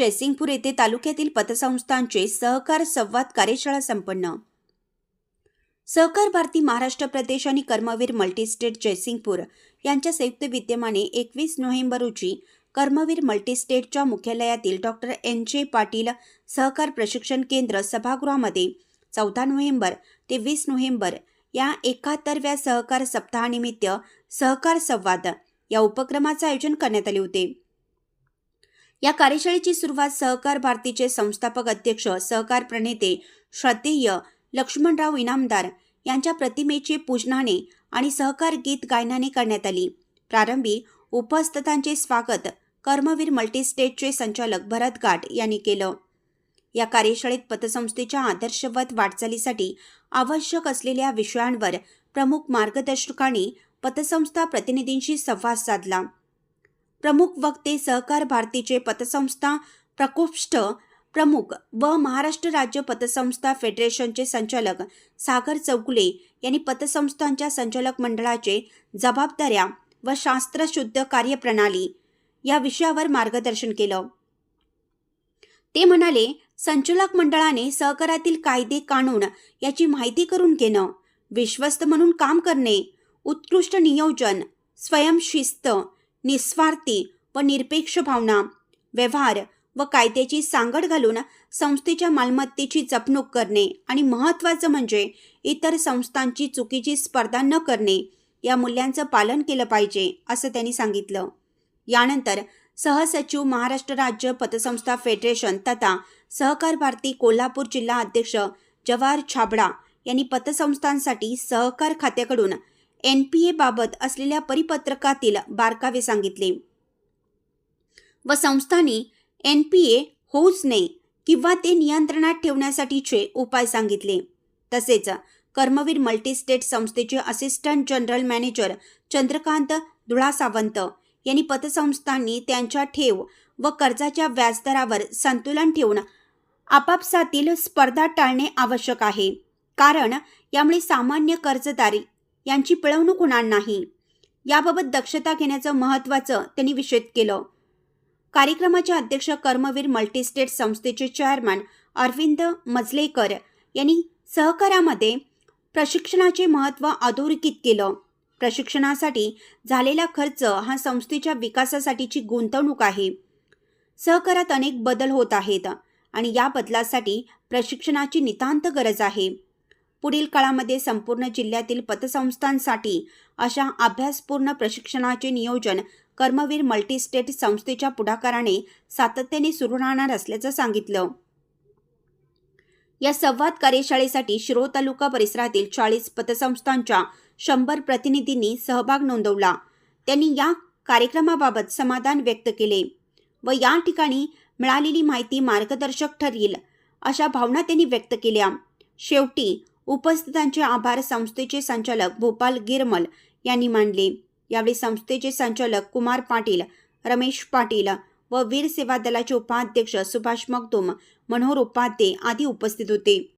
जयसिंगपूर येथे तालुक्यातील पतसंस्थांचे सहकार संवाद कार्यशाळा संपन्न. सहकार भारती महाराष्ट्र प्रदेश आणि कर्मवीर मल्टीस्टेट जयसिंगपूर यांच्या संयुक्त विद्यमाने एकवीस नोव्हेंबर रोजी कर्मवीर मल्टीस्टेटच्या मुख्यालयातील डॉक्टर एन जे पाटील सहकार प्रशिक्षण केंद्र सभागृहामध्ये चौदा नोव्हेंबर ते वीस नोव्हेंबर या एकाहत्तरव्या सहकार सप्ताहानिमित्त सहकार संवाद या उपक्रमाचे आयोजन करण्यात आले होते. या कार्यशाळेची सुरुवात सहकार भारतीचे संस्थापक अध्यक्ष सहकार प्रणेते श्रद्धेय लक्ष्मणराव इनामदार यांच्या प्रतिमेचे पूजनाने आणि सहकार गीत गायनाने करण्यात आली. प्रारंभी उपस्थितांचे स्वागत कर्मवीर मल्टीस्टेटचे संचालक भरत घाट यांनी केलं. या कार्यशाळेत पतसंस्थेच्या आदर्शवत वाटचालीसाठी आवश्यक असलेल्या विषयांवर प्रमुख मार्गदर्शकांनी पतसंस्था प्रतिनिधींशी संवाद साधला. प्रमुख वक्ते सहकार भारतीचे पतसंस्था प्रकोष्ठ प्रमुख व महाराष्ट्र राज्य पतसंस्था फेडरेशनचे संचालक सागर चौगुले यांनी पतसंस्थांच्या संचालक मंडळाचे जबाबदाऱ्या व शास्त्रशुद्ध कार्यप्रणाली या विषयावर मार्गदर्शन केलं. ते म्हणाले संचालक मंडळाने सहकारातील कायदे कानून याची माहिती करून घेणं विश्वस्त म्हणून काम करणे उत्कृष्ट नियोजन स्वयंशिस्त निस्वार्थी व निरपेक्ष भावना व्यवहार व कायद्याची सांगड घालून संस्थेच्या मालमत्तेची जपणूक करणे आणि महत्त्वाचं म्हणजे इतर संस्थांची चुकीची स्पर्धा न करणे या मूल्यांचं पालन केलं पाहिजे असं त्यांनी सांगितलं. यानंतर सहसचिव महाराष्ट्र राज्य पतसंस्था फेडरेशन तथा सहकार भारती कोल्हापूर जिल्हा अध्यक्ष जवाहर छाबडा यांनी पतसंस्थांसाठी सहकार खात्याकडून एन पी एबाबत असलेल्या परिपत्रकातील बारकावे सांगितले. व संस्थांनी एन पी ए होऊच नये किंवा ते नियंत्रणात ठेवण्यासाठीचे उपाय सांगितले. तसेच कर्मवीर मल्टीस्टेट संस्थेचे assistant general manager Chandrakant Dhula Sawant यांनी पतसंस्थांनी त्यांच्या ठेव व कर्जाच्या व्याजदरावर संतुलन ठेवून आपापसातील स्पर्धा टाळणे आवश्यक आहे. कारण यामुळे सामान्य कर्जदार यांची पिळवणूक होणार नाही. याबाबत दक्षता घेण्याचं महत्त्वाचं त्यांनी विषद केलं. कार्यक्रमाचे अध्यक्ष कर्मवीर मल्टीस्टेट संस्थेचे चेअरमॅन अरविंद मजलेकर यांनी सहकारामध्ये प्रशिक्षणाचे महत्त्व अधोरेखित केलं. प्रशिक्षणासाठी झालेला खर्च हा संस्थेच्या विकासासाठीची गुंतवणूक आहे. सहकारात अनेक बदल होत आहेत आणि या बदलासाठी प्रशिक्षणाची नितांत गरज आहे. पुढील काळामध्ये संपूर्ण जिल्ह्यातील पतसंस्थांसाठी अशा अभ्यासपूर्ण प्रशिक्षणाचे नियोजन कर्मवीर मल्टीस्टेट संस्थेच्या पुढाकाराने सातत्याने सुरू राहणार असल्याचं सांगितलं. या संवाद कार्यशाळेसाठी शिरो तालुका परिसरातील चाळीस पतसंस्थांच्या शंभर प्रतिनिधींनी सहभाग नोंदवला. त्यांनी या कार्यक्रमाबाबत समाधान व्यक्त केले व या ठिकाणी मिळालेली माहिती मार्गदर्शक ठरेल अशा भावना त्यांनी व्यक्त केल्या. शेवटी उपस्थितांचे आभार संस्थेचे संचालक भोपाल गिरमल यांनी मानले. यावेळी संस्थेचे संचालक कुमार पाटील रमेश पाटील व वीर सेवा दलाचे उपाध्यक्ष सुभाष मगदुम मनोहर उपाध्ये आदी उपस्थित होते.